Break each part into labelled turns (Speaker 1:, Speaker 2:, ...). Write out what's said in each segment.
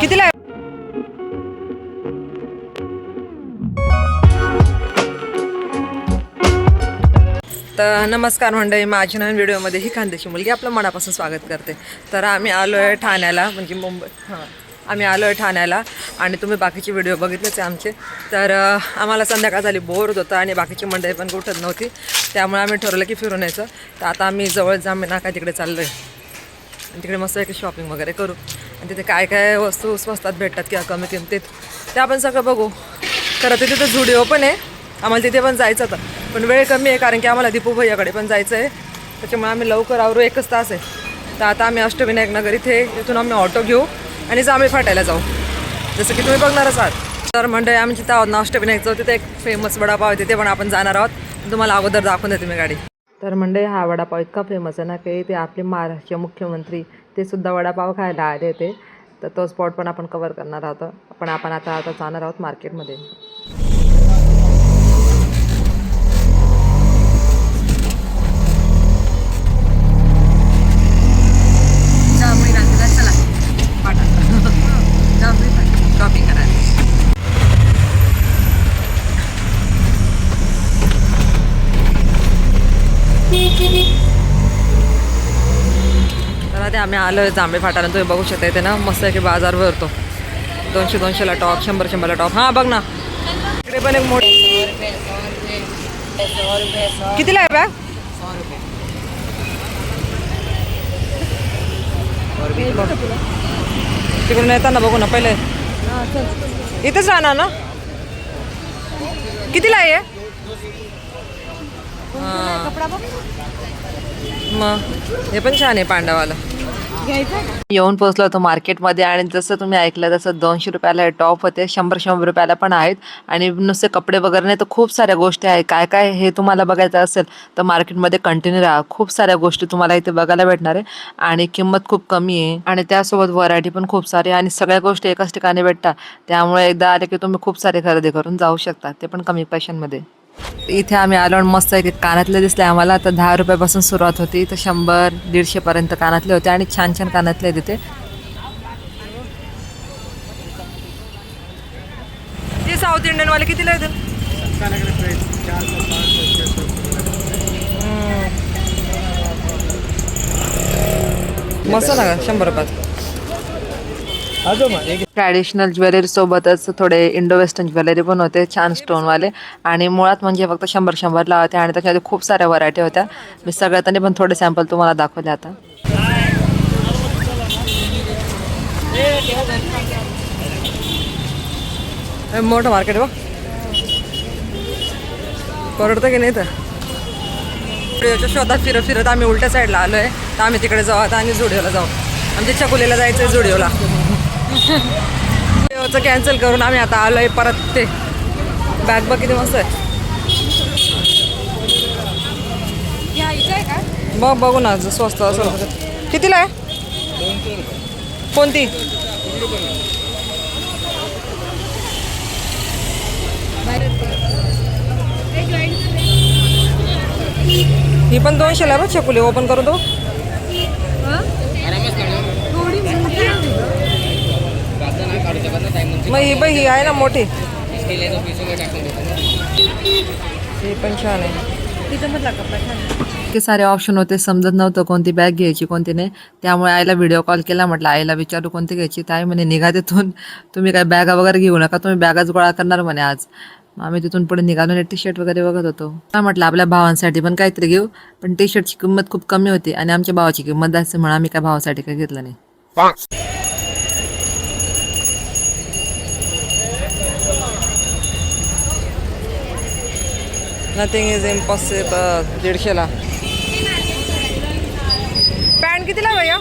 Speaker 1: कितीला आहे? तर नमस्कार मंडळी माझ्या नवीन व्हिडिओमध्ये ही खानदेशी मुलगी आपलं मनापासून स्वागत करते. तर आम्ही आलो आहे ठाण्याला म्हणजे मुंबई हां आम्ही आलो आहे ठाण्याला आणि तुम्ही बाकीचे व्हिडिओ बघितलेच आहे आमचे. तर आम्हाला संध्याकाळ झाली बोर होत होतं आणि बाकीची मंडळी पण कुठत नव्हती. त्यामुळे आम्ही ठरवलं की फिरून यायचं. तर आता आम्ही जवळ जांभे तिकडे चाललो आहे आणि तिकडे मस्त एक शॉपिंग वगैरे करू. आणि तिथे काय काय वस्तू स्वस्तात भेटतात किंवा कमी किमतीत ते आपण सगळं बघू. खरं तर तिथे झुडिओ पण आहे. आम्हाला तिथे पण जायचं होतं. पण वेळ कमी आहे कारण की आम्हाला दीपू भैयाकडे पण जायचं आहे त्याच्यामुळे आम्ही लवकर आवरू एकच तास आहे. तर आता आम्ही अष्टविनायक नगर इथे तिथून आम्ही ऑटो घेऊ आणि जांभळी फाटायला जाऊ. जसं की तुम्ही बघणारच आहात. तर मंडळी आम्ही जिथं आहोत ना अष्टविनायक जाऊ तिथे एक फेमस वडापाव आहे तिथे पण आपण जाणार आहोत. तुम्हाला अगोदर दाखवून देते मी गाडी. तर मंडळी हा वडापाव इतका फेमस आहे ना की ते आपले महाराष्ट्रीय मुख्यमंत्री ते सुद्धा वडापाव खायला आले होते. तर तो स्पॉट पण आपण कवर करणार आहोत. पण आपण आता आता जाणार आहोत मार्केटमध्ये जांभळी नांदला चला पाठा जांभळी फाटा शॉपिंग करायला ते आम्ही आलो आहे जांभळे फाटाला तुम्ही बघू शकता इथे ना मस्त आहे की बाजार भरतो. दोनशे दोनशेला टॉप शंभर शंभरला टॉप. हां बघ ना. इकडे पण एक मोठी कितीला आहे बॅग? तिकडून येताना बघू ना पहिले. इथेच राहणार ना? कितीला आहे. मग हे पण छान आहे पांडावाला येऊन पोहोचलो होतो मार्केटमध्ये आणि जसं तुम्ही ऐकलं तसं दोनशे रुपयाला हे टॉप होते शंभर शंभर रुपयाला पण आहेत. आणि नुसते कपडे वगैरे नाही तर खूप साऱ्या गोष्टी आहेत. काय काय हे तुम्हाला बघायचं असेल तर मार्केटमध्ये कंटिन्यू राहा. खूप साऱ्या गोष्टी तुम्हाला इथे बघायला भेटणार आहे. आणि किंमत खूप कमी आहे. आणि त्यासोबत व्हरायटी पण खूप सारी आणि सगळ्या गोष्टी एकाच ठिकाणी भेटतात. त्यामुळे एकदा आले की तुम्ही खूप सारे खरेदी करून जाऊ शकता. ते पण कमी पैशांमध्ये. इथे आम्ही आलो आणि मस्त एक कानातले दिसले. आम्हाला तर दहा रुपयापासून सुरुवात होती. तर शंभर दीडशेपर्यंत कानातले होते आणि छान छान कानातले तिथे ते साऊथ इंडियन वाले कितीला येतील मस्त ना शंभर रुपयात. ट्रॅडिशनल ज्वेलरी सोबतच थोडे इंडो वेस्टर्न ज्वेलरी पण होते छान स्टोनवाले आणि मुळात म्हणजे फक्त शंभर शंभरला होते आणि त्याच्यामध्ये खूप साऱ्या व्हरायटी होत्या. मी सगळ्यात पण थोडे सॅम्पल तुम्हाला दाखवले आता. हे मोठं मार्केट बघ. परवडतं की नाही तर स्टुडिओच्या शोधात फिरत फिरत आम्ही उलट्या साईडला आलो आहे तर आम्ही तिकडे जाऊ आता आणि झुडिओला जाऊ. आमच्या चकुलीला जायचं आहे झुडिओला झुडिओचं कॅन्सल करून आम्ही आता आलो आहे परत ते. बॅग बघ किती मस्त आहे. बघ बघू ना जर स्वस्त तर. कितीला आहे? कोणती? ही पण दोनशेला बघ चकुली ओपन करून दो मग ही बघ ही आहे ना मोठी. ही पण छान आहे. इतके सारे ऑप्शन होते समजत नव्हतं कोणती बॅग घ्यायची कोणती नाही. त्यामुळे आईला व्हिडिओ कॉल केला म्हटलं आईला विचारू कोणती घ्यायची. तर आई म्हणे निघा तिथून. तुम्ही काय बॅगा वगैरे घेऊ नका तुम्ही बॅगाच गोळा करणार म्हणे आज. आम्ही तिथून पुढे निघालो टी शर्ट वगैरे बघत होतो. काय म्हटलं आपल्या भावांसाठी पण काहीतरी घेऊ पण टी शर्टची किंमत खूप कमी होती आणि आमच्या भावाची किंमत जास्त म्हणून आम्ही काय भावासाठी काही घेतलं नाही. नथिंग इज इम्पॉसिबल दीडशेला पॅन्ट कितीला भैया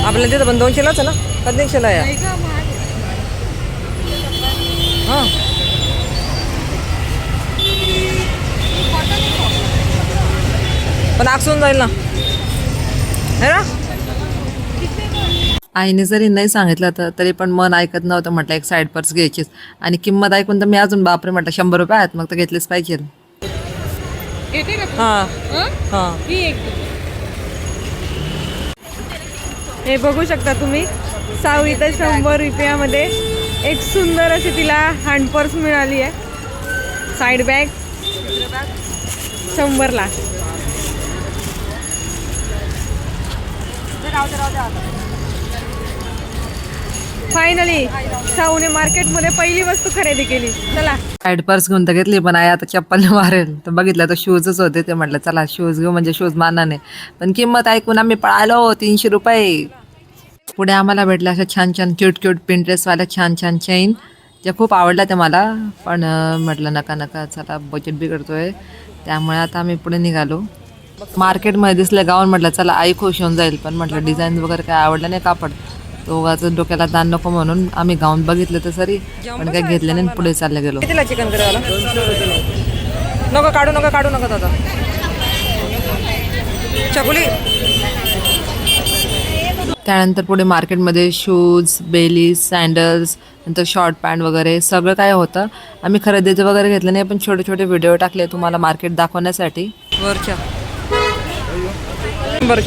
Speaker 1: आपल्या तिथं पण दोनशेलाच आहे ना का तीनशेला आहे हां पण आकसून जाईल ना है ना आईने जरी नाही सांगितलं तर तरी पण मन ऐकत नव्हतं म्हटलं एक साईड पर्स घ्यायचीच. आणि किंमत ऐकून तर मी अजून बापरे म्हटलं शंभर रुपये आहेत मग तर घेतलेच पाहिजे. हां.
Speaker 2: हं?
Speaker 1: हां.
Speaker 2: ही हे बघू शकता तुम्ही साऊ इथं शंभर रुपयामध्ये एक सुंदर अशी तिला हँड पर्स मिळाली आहे. साईड बॅग शंभरला. फायनली साऊने मार्केटमध्ये पहिली वस्तू खरेदी केली. चला.
Speaker 1: साईड पर्स घेऊन तर घेतली पण आई आता चप्पल मारेल. तर बघितलं तर शूजच होते ते म्हटलं चला शूज घेऊ म्हणजे शूज मानाने. पण किंमत ऐकून आम्ही पळालो तीनशे रुपये. पुढे आम्हाला भेटल्या अशा छान छान क्यूट क्यूट पिंटरेसवाल्या छान छान चेन ज्या खूप आवडल्या त्या मला. पण म्हटलं नका नका चला बजेट बिघडतोय. त्यामुळे आता आम्ही पुढे निघालो. मार्केटमध्ये दिसलं गाऊन म्हटलं चला आई खुश होऊन जाईल. पण म्हटलं डिझाईन वगैरे काय आवडलं नाही कापड. तो उगाच डोक्याला ताण नको म्हणून आम्ही गाऊन बघितलं तर सरी पण काय घेतले नाही आणि पुढे चालले गेलो. कितीला चिकन करायला नको काढू नका काढू नका दादा. चकुली? त्यानंतर पुढे मार्केटमध्ये शूज बेलीज सँडल्स नंतर शॉर्ट पॅन्ट वगैरे सगळं काय होतं. आम्ही खरेदीचं वगैरे घेतलं नाही पण छोटे छोटे व्हिडिओ टाकले तुम्हाला मार्केट दाखवण्यासाठी. वरच्या.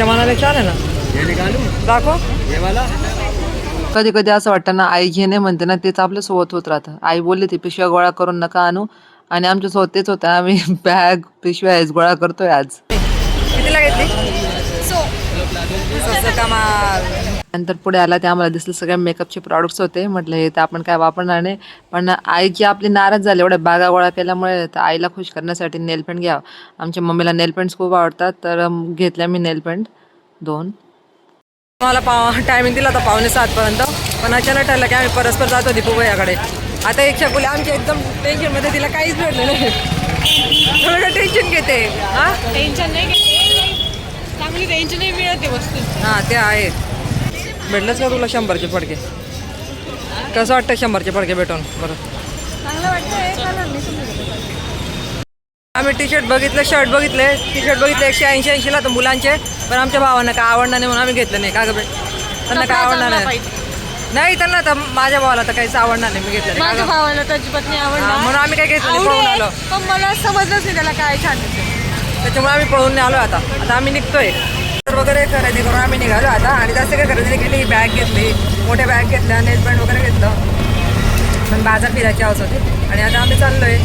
Speaker 1: मनाला छान आहे ना? दाखव. कधी कधी असं वाटतं ना आई घेणे म्हणते ना तेच आपल्यासोबत होत राहतं. आई बोलली ती पिशव्या गोळा करून नका आणू. आणि आमच्यासोबत तेच होतं. आम्ही बॅग पिशव्या हेच गोळा करतोय आज. कितीला घेतली? नंतर पुढे आला ते आम्हाला दिसलं सगळ्या मेकअपचे प्रॉडक्ट्स होते. म्हटलं हे तर आपण काय वापरणार नाही. पण आई जी आपली नाराज झाली एवढ्या बागा गोळा केल्यामुळे तर आईला खुश करण्यासाठी नेल पेंट घ्यावं. आमच्या मम्मीला नेल पेंट्स खूप आवडतात तर घेतल्या मी नेल पेंट दोन. मला पाव टायमिंग दिला होता पावणे सातपर्यंत. पण अचानक ठरलं की आम्ही परस्पर जातो दीपूबाईकडे आता एक शकुले आमच्या एकदम टेन्शनमध्ये तिला काहीच भेटलं नाही. थोडं टेन्शन घेते. हां?
Speaker 2: टेन्शन नाही घेते. चांगली टेन्शन मिळते वस्तू.
Speaker 1: हां ते आहे. भेटलंच का तुला शंभरचे फडके? कसं वाटतं शंभरचे फडके भेटून? बरं.
Speaker 2: चांगलं वाटतं
Speaker 1: आम्ही टी शर्ट बघितले शर्ट बघितले. टी शर्ट बघितले एकशे ऐंशी ऐंशीला तर मुलांचे. पण आमच्या भावांना काय आवडणार नाही म्हणून आम्ही घेतलं नाही. का गं बाई? त्यांना काय आवडणार नाही. नाही त्यांना तर माझ्या भावाला तर काहीच आवडणार नाही. मी घेतलं नाही.
Speaker 2: माझ्या
Speaker 1: का गं?
Speaker 2: भावाला तर अजिबात नाही
Speaker 1: हां,
Speaker 2: आवडला
Speaker 1: म्हणून आम्ही काय घेतलं नाही. पळून आलो.
Speaker 2: पण मला समजलंच नाही त्याला काय छान दिसतं.
Speaker 1: त्याच्यामुळे आम्ही पळून नाही आलो आता. आता आम्ही निघतोय. तर वगैरे खरेदी करून आम्ही निघालो आता. आणि जास्त काही खरेदी नाही केली. बॅग घेतली. मोठ्या बॅग घेतल्या नेल पॅन्ट वगैरे घेतलं. पण बाजार फिरायची हवस होती. आणि आता आम्ही चाललोय.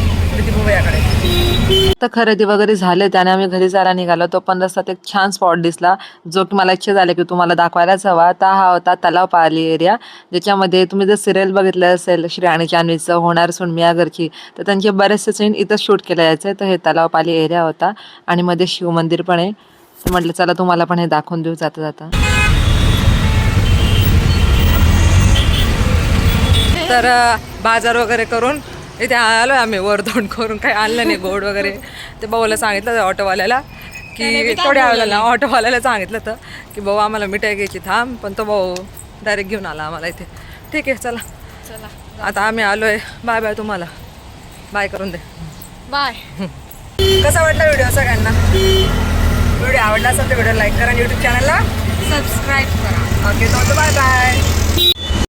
Speaker 1: तर खरेदी वगैरे झाले त्याने आम्ही घरी जायला निघालो. तो पण रस्त्यात एक छान स्पॉट दिसला जो की मला इच्छा झाली की तुम्हाला दाखवायलाच हवा. तर हा होता तलाव पाली एरिया ज्याच्यामध्ये तुम्ही जर सिरियल बघितलं असेल श्री आणि जान्हवीचं होणार सुन मिया घरची तर त्यांचे बरेचसे सीन इथं शूट केले जायचे. तर हे तलाव पाली एरिया होता. आणि मध्ये शिवमंदिर पण आहे. तर म्हटलं चला तुम्हाला पण हे दाखवून देऊ जाता जाता. तर बाजार वगैरे करून इथे आलो आम्ही वरतोंड करून. काही आणलं नाही गोड वगैरे. ते भाऊला सांगितलं ऑटोवाल्याला की थोड्या वेळेला ऑटोवाल्याला सांगितलं तर की भाऊ आम्हाला मिठाई घ्यायची थांब. पण तो भाऊ डायरेक्ट घेऊन आला आम्हाला इथे. ठीक आहे चला.
Speaker 2: चला.
Speaker 1: आता आम्ही आलोय. बाय बाय तुम्हाला. बाय करून दे.
Speaker 2: बाय
Speaker 1: कसा वाटला व्हिडिओ सगळ्यांना? व्हिडिओ आवडला असेल तर व्हिडिओ लाईक करा आणि यूट्यूब चॅनलला
Speaker 2: सबस्क्राईब करा.
Speaker 1: Okay bye bye